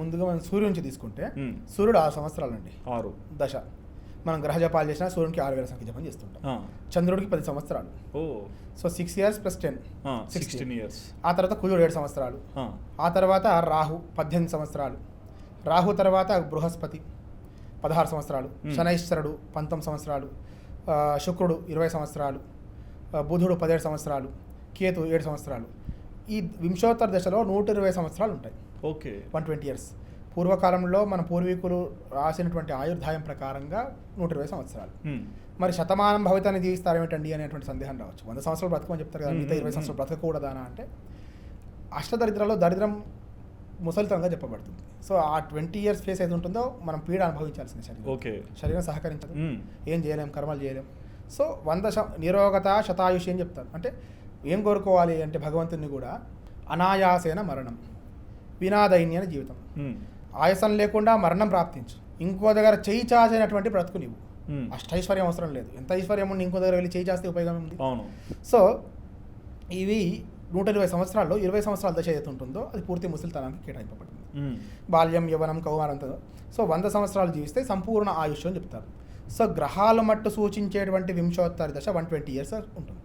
ముందుగా మనం సూర్యుడి నుంచి తీసుకుంటే. సూర్యుడు ఆరు సంవత్సరాలండి. ఆరు. దశ. మనం గ్రహ జపాలు చేసినా సూర్యునికి ఆరు వేల సంఖ్య జపం చేస్తుంటాం. చంద్రుడికి పది సంవత్సరాలు. ఓ. So six years plus ten sixteen years ఆ తర్వాత కుజుడు ఏడు సంవత్సరాలు. ఆ. తర్వాత రాహు పద్దెనిమిది సంవత్సరాలు. రాహు తర్వాత బృహస్పతి పదహారు సంవత్సరాలు. శనైశ్వరుడు పంతొమ్మిది సంవత్సరాలు. శుక్రుడు ఇరవై సంవత్సరాలు. బుధుడు పదిహేడు సంవత్సరాలు. కేతు ఏడు సంవత్సరాలు. ఈ వింశోత్తర దశలో నూట ఇరవై సంవత్సరాలు ఉంటాయి. ఓకే. వన్ ట్వంటీ ఇయర్స్ పూర్వకాలంలో మన పూర్వీకులు రాసినటువంటి ఆయుర్దాయం ప్రకారంగా నూట ఇరవై సంవత్సరాలు. మరి శతమానం భవితాన్ని జీవిస్తారేమిటండి అనేటువంటి సందేహం రావచ్చు. వంద సంవత్సరాలు బ్రతకమని చెప్తారు కదా మిగతా ఇరవై సంవత్సరాలు బ్రతకకూడదానా అంటే అష్టదరిద్రలో దరిద్రం ముసలితనంగా చెప్పబడుతుంది. సో ఆ ట్వంటీ ఇయర్స్ ఫేస్ ఏది ఉంటుందో మనం పీడ అనుభవించాల్సిన శరీరం. ఓకే. శరీరం సహకరించదు. మ్మ్. ఏం చేయలేం కర్మలు చేయలేం. సో వంద శ నిరోగత శతాయుషి అని చెప్తారు. అంటే ఏం కోరుకోవాలి అంటే భగవంతుని కూడా అనాయాసేన మరణం. వినాదైన్యన జీవితం. ఆయాసం లేకుండా మరణం ప్రాప్తించు. ఇంకో దగ్గర చేయి చాచినటువంటి బ్రతుకు నీవు. అష్టైశ్వర్యం అవసరం లేదు. ఎంత ఐశ్వర్యం ఉండి ఇంకో దగ్గర వెళ్ళి చేయి చాస్తే ఉపయోగం ఉంది అవును. సో ఇవి నూట ఇరవై సంవత్సరాల్లో ఇరవై సంవత్సరాల దశ ఏదైతే ఉంటుందో అది పూర్తి ముసలితనానికి కేటాయింపబడింది. బాల్యం యవనం కౌమారంతో సో వంద సంవత్సరాలు జీవిస్తే సంపూర్ణ ఆయుష్ అని చెప్తారు. సో గ్రహాల మట్టు సూచించేటువంటి వింశోత్తర దశ వన్ ట్వంటీ ఇయర్స్ ఉంటుంది